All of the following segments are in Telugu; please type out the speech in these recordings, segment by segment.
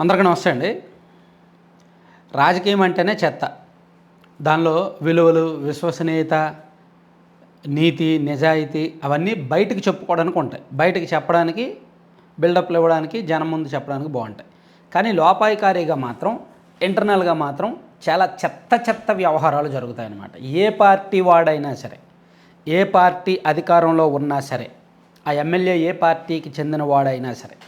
అందరికీ నమస్తే అండి. రాజకీయం అంటేనే చెత్త. దానిలో విలువలు విశ్వసనీయత నీతి నిజాయితీ అవన్నీ బయటకు చెప్పుకోవడానికి ఉంటాయి. బయటకు చెప్పడానికి బిల్డప్లు ఇవ్వడానికి జనం ముందు చెప్పడానికి బాగుంటాయి. కానీ లోపాయికారిగా మాత్రం ఇంటర్నల్గా మాత్రం చాలా చెత్త చెత్త వ్యవహారాలు జరుగుతాయన్నమాట. ఏ పార్టీ వాడైనా సరే ఏ పార్టీ అధికారంలో ఉన్నా సరే ఆ ఎమ్మెల్యే ఏ పార్టీకి చెందిన వాడైనా సరే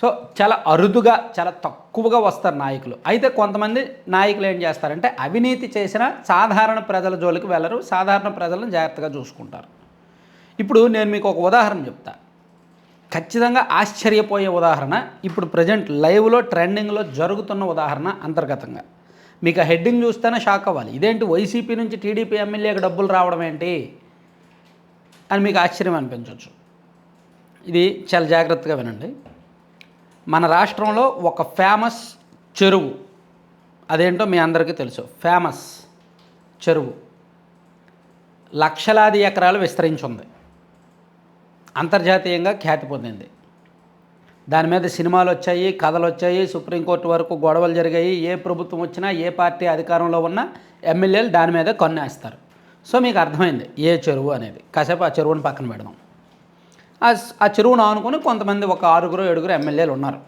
సో చాలా అరుదుగా చాలా తక్కువగా వస్తారు నాయకులు. అయితే కొంతమంది నాయకులు ఏం చేస్తారంటే అవినీతి చేసిన సాధారణ ప్రజల జోలికి వెళ్ళరు సాధారణ ప్రజలను జాగ్రత్తగా చూసుకుంటారు. ఇప్పుడు నేను మీకు ఒక ఉదాహరణ చెప్తా. ఖచ్చితంగా ఆశ్చర్యపోయే ఉదాహరణ ఇప్పుడు ప్రజెంట్ లైవ్లో ట్రెండింగ్లో జరుగుతున్న ఉదాహరణ అంతర్గతంగా. మీకు ఆ హెడ్డింగ్ చూస్తేనే షాక్ అవ్వాలి. ఇదేంటి వైసీపీ నుంచి టీడీపీ ఎమ్మెల్యేకి డబ్బులు రావడం ఏంటి? అని మీకు ఆశ్చర్యం అనిపించవచ్చు ఇది చాలా జాగ్రత్తగా వినండి. మన రాష్ట్రంలో ఒక ఫేమస్ చెరువు. అదేంటో మీ అందరికీ తెలుసు. ఫేమస్ చెరువు. లక్షలాది ఎకరాలు విస్తరించుంది. అంతర్జాతీయంగా ఖ్యాతి పొందింది. దాని మీద సినిమాలు వచ్చాయి కథలు వచ్చాయి సుప్రీంకోర్టు వరకు గొడవలు జరిగాయి. ఏ ప్రభుత్వం వచ్చినా ఏ పార్టీ అధికారంలో ఉన్నా ఎమ్మెల్యేలు దాని మీద కొన్నేస్తారు సో మీకు అర్థమైంది ఏ చెరువు అనేది. కాసేపు ఆ చెరువుని పక్కన పెడదాం. ఆ ఆ చెరువును ఆనుకొని కొంతమంది ఒక ఆరుగురు ఏడుగురు ఎమ్మెల్యేలు ఉన్నారు.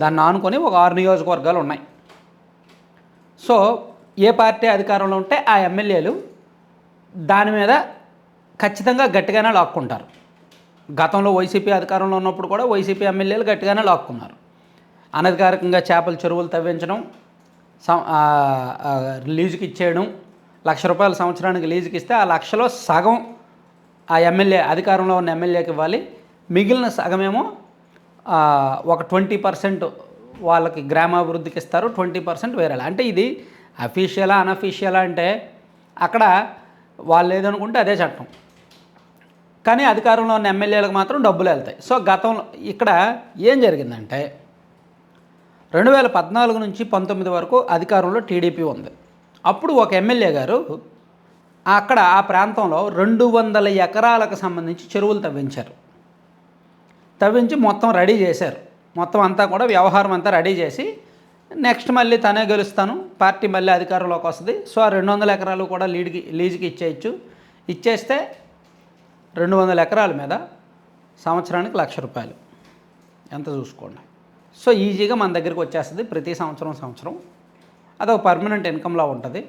దాన్ని ఆనుకొని ఒక ఆరు నియోజకవర్గాలు ఉన్నాయి. సో ఏ పార్టీ అధికారంలో ఉంటే ఆ ఎమ్మెల్యేలు దాని మీద ఖచ్చితంగా గట్టిగానే లాక్కుంటారు. గతంలో వైసీపీ అధికారంలో ఉన్నప్పుడు కూడా వైసీపీ ఎమ్మెల్యేలు గట్టిగానే లాక్కున్నారు. అనధికారికంగా చేపల చెరువులు తవ్వించడం సం- లీజుకి ఇచ్చేయడం లక్ష రూపాయల సంవత్సరానికి లీజుకి ఇస్తే ఆ లక్షలో సగం ఆ ఎమ్మెల్యే అధికారంలో ఉన్న ఎమ్మెల్యేకి ఇవ్వాలి. మిగిలిన సగమేమో ఒక ట్వంటీ పర్సెంట్ వాళ్ళకి గ్రామాభివృద్ధికి ఇస్తారు. ట్వంటీ పర్సెంట్ వేరే అంటే ఇది అఫీషియలా అనఫీషియలా అంటే అక్కడ వాళ్ళు ఏదనుకుంటే అదే చట్టం. కానీ అధికారంలో ఉన్న ఎమ్మెల్యేలకు మాత్రం డబ్బులు వెళ్తాయి. సో గతంలో ఇక్కడ ఏం జరిగిందంటే రెండు వేల పద్నాలుగు నుంచి పంతొమ్మిది వరకు అధికారంలో టీడీపీ ఉంది. అప్పుడు ఒక ఎమ్మెల్యే గారు అక్కడ ఆ ప్రాంతంలో రెండు వందల ఎకరాలకు సంబంధించి చెరువులు తవ్వించారు. తవ్వించి మొత్తం రెడీ చేశారు. మొత్తం అంతా కూడా వ్యవహారం అంతా రెడీ చేసి నెక్స్ట్ మళ్ళీ తనే గెలుస్తాను పార్టీ మళ్ళీ అధికారంలోకి వస్తుంది. సో ఆ రెండు వందల ఎకరాలు కూడా లీడ్కి లీజుకి ఇచ్చేయచ్చు. ఇచ్చేస్తే రెండు వందల ఎకరాల మీద సంవత్సరానికి లక్ష రూపాయలు. ఎంత చూసుకోండి. సో ఈజీగా మన దగ్గరికి వచ్చేస్తుంది ప్రతి సంవత్సరం సంవత్సరం. అదొక పర్మనెంట్ ఇన్కమ్లా ఉంటుంది.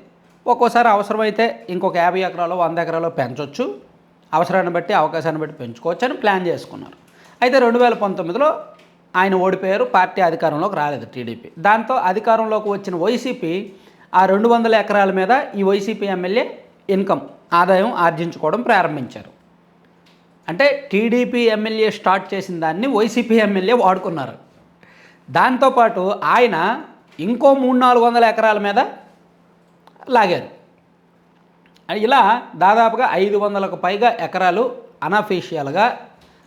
ఒక్కోసారి అవసరమైతే ఇంకొక యాభై ఎకరాలు వంద ఎకరాలు పెంచవచ్చు అవసరాన్ని బట్టి అవకాశాన్ని బట్టి పెంచుకోవచ్చు అని ప్లాన్ చేసుకున్నారు. అయితే రెండు వేల పంతొమ్మిదిలో ఆయన ఓడిపోయారు పార్టీ అధికారంలోకి రాలేదు టీడీపీ. దాంతో అధికారంలోకి వచ్చిన వైసీపీ ఆ రెండు వందల ఎకరాల మీద ఈ వైసీపీ ఎమ్మెల్యే ఇన్కమ్ ఆదాయం ఆర్జించుకోవడం ప్రారంభించారు. అంటే టీడీపీ ఎమ్మెల్యే స్టార్ట్ చేసిన దాన్ని వైసీపీ ఎమ్మెల్యే వాడుకున్నారు. దాంతోపాటు ఆయన ఇంకో మూడు నాలుగు వందల ఎకరాల మీద లాగారు. ఇలా దాదాపుగా ఐదు వందలకు పైగా ఎకరాలు అనఫీషియల్గా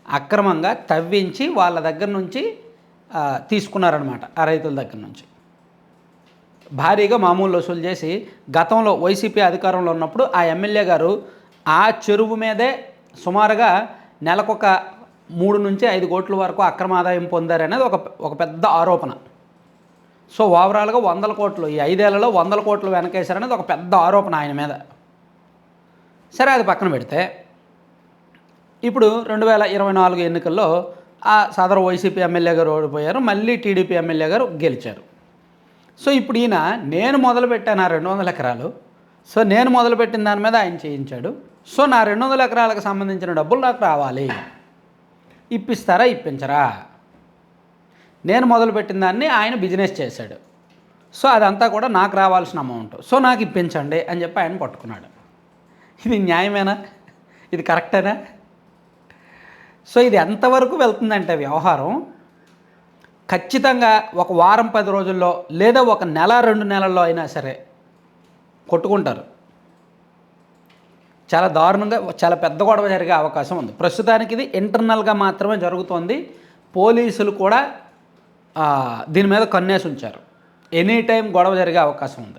అక్రమంగా తవ్వించి వాళ్ళ దగ్గర నుంచి తీసుకున్నారనమాట ఆ రైతుల దగ్గర నుంచి. భారీగా మామూలు వసూలు చేసి గతంలో వైసీపీ అధికారంలో ఉన్నప్పుడు ఆ ఎమ్మెల్యే గారు ఆ చెరువు మీదే సుమారుగా నెలకొక మూడు నుంచి ఐదు కోట్ల వరకు అక్రమ ఆదాయం పొందారనేది ఒక ఒక పెద్ద ఆరోపణ. సో ఓవరాల్గా వందల కోట్లు ఈ ఐదేళ్ళలో వందల కోట్లు వెనకేశారనేది ఒక పెద్ద ఆరోపణ ఆయన మీద. సరే అది పక్కన పెడితే ఇప్పుడు రెండు వేల ఇరవై నాలుగు ఎన్నికల్లో ఆ సదరు వైసీపీ ఎమ్మెల్యే గారు ఓడిపోయారు మళ్ళీ టీడీపీ ఎమ్మెల్యే గారు గెలిచారు. సో ఇప్పుడు ఈయన నేను మొదలుపెట్టాను ఆ రెండు వందల ఎకరాలు సో నేను మొదలుపెట్టిన దాని మీద ఆయన చేయించాడు సో నా రెండు వందల ఎకరాలకు సంబంధించిన డబ్బులు నాకు రావాలి. ఇప్పిస్తారా ఇప్పించరా? నేను మొదలుపెట్టిన దాన్ని ఆయన బిజినెస్ చేశాడు. సో అదంతా కూడా నాకు రావాల్సిన అమౌంట్. సో నాకు ఇప్పించండి అని చెప్పి ఆయన పట్టుకున్నాడు. ఇది న్యాయమేనా? ఇది కరెక్టేనా? సో ఇది ఎంతవరకు వెళ్తుందంటే వ్యవహారం ఖచ్చితంగా ఒక వారం పది రోజుల్లో లేదా ఒక నెల రెండు నెలల్లో అయినా సరే కొట్టుకుంటారు. చాలా దారుణంగా చాలా పెద్ద గొడవ జరిగే అవకాశం ఉంది. ప్రస్తుతానికి ఇది ఇంటర్నల్గా మాత్రమే జరుగుతోంది. పోలీసులు కూడా దీని మీద కన్నేసి ఉంచారు. ఎనీ టైం గొడవ జరిగే అవకాశం ఉంది.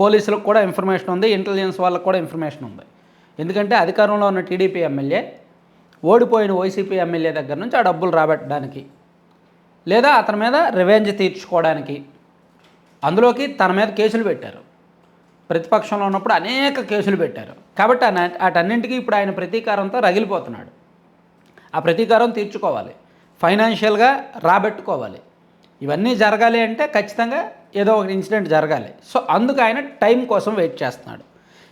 పోలీసులకు కూడా ఇన్ఫర్మేషన్ ఉంది ఇంటెలిజెన్స్ వాళ్ళకు కూడా ఇన్ఫర్మేషన్ ఉంది. ఎందుకంటే అధికారంలో ఉన్న టీడీపీ ఎమ్మెల్యే ఓడిపోయిన వైసీపీ ఎమ్మెల్యే దగ్గర నుంచి ఆ డబ్బులు రాబెట్టడానికి లేదా అతని మీద రివెంజ్ తీర్చుకోవడానికి అందులోకి తన మీద కేసులు పెట్టారు. ప్రతిపక్షంలో ఉన్నప్పుడు అనేక కేసులు పెట్టారు. కాబట్టి అన- వాటన్నింటికీ ఇప్పుడు ఆయన ప్రతీకారంతో రగిలిపోతున్నాడు. ఆ ప్రతీకారం తీర్చుకోవాలి. ఫైనాన్షియల్గా రాబెట్టుకోవాలి. ఇవన్నీ జరగాలి అంటే ఖచ్చితంగా ఏదో ఒక ఇన్సిడెంట్ జరగాలి. సో అందుకు ఆయన టైం కోసం వెయిట్ చేస్తున్నాడు.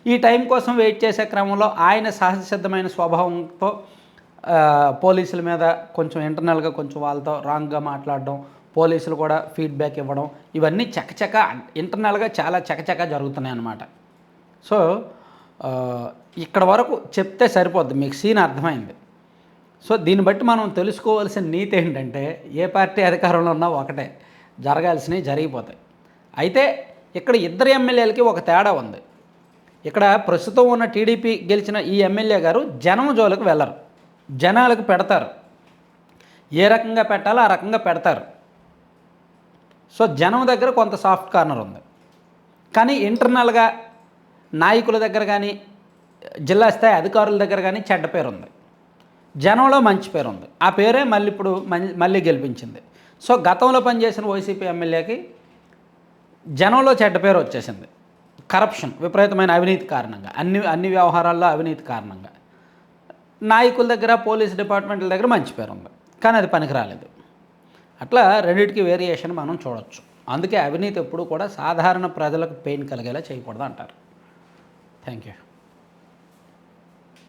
ఈ టైం కోసం వెయిట్ చేసే క్రమంలో ఆయన సహజసిద్ధమైన స్వభావంతో పోలీసుల మీద కొంచెం ఇంటర్నల్గా కొంచెం వాళ్ళతో రాంగ్గా మాట్లాడడం పోలీసులు కూడా ఫీడ్బ్యాక్ ఇవ్వడం ఇవన్నీ చకచక ఇంటర్నల్గా చాలా చకచక జరుగుతున్నాయి అన్నమాట. సో ఇక్కడ వరకు చెప్తే సరిపోద్ది. మీకు సీన్ అర్థమైంది. సో దీన్ని బట్టి మనం తెలుసుకోవాల్సిన నీతి ఏంటంటే ఏ పార్టీ అధికారంలో ఉన్నా ఒకటే జరగాల్సినవి జరిగిపోతాయి. అయితే ఇక్కడ ఇద్దరు ఎమ్మెల్యేలకి ఒక తేడా ఉంది. ఇక్కడ ప్రస్తుతం ఉన్న టీడీపీ గెలిచిన ఈ ఎమ్మెల్యే గారు జనం జోలికి వెళ్ళరు. జనాలకు పెడతారు. ఏ రకంగా పెట్టాలో ఆ రకంగా పెడతారు. సో జనం దగ్గర కొంత సాఫ్ట్ కార్నర్ ఉంది. కానీ ఇంటర్నల్గా నాయకుల దగ్గర కానీ జిల్లా స్థాయి అధికారుల దగ్గర కానీ చెడ్డ పేరు ఉంది. జనంలో మంచి పేరు ఉంది. ఆ పేరే మళ్ళీ ఇప్పుడు మళ్ళీ- మళ్ళీ గెలిపించింది. సో గతంలో పనిచేసిన వైసీపీ ఎమ్మెల్యేకి జనంలో చెడ్డ పేరు వచ్చేసింది. కరప్షన్ విపరీతమైన అవినీతి కారణంగా అన్ని అన్ని వ్యవహారాల్లో అవినీతి కారణంగా. నాయకుల దగ్గర పోలీస్ డిపార్ట్మెంట్ల దగ్గర మంచి పేరు ఉంది. కానీ అది పనికి రాలేదు. అట్లా రెండింటికి వేరియేషన్ మనం చూడొచ్చు. అందుకే అవినీతి ఎప్పుడు కూడా సాధారణ ప్రజలకు పెయిన్ కలిగేలా చేయకూడదు అంటారు. Thank you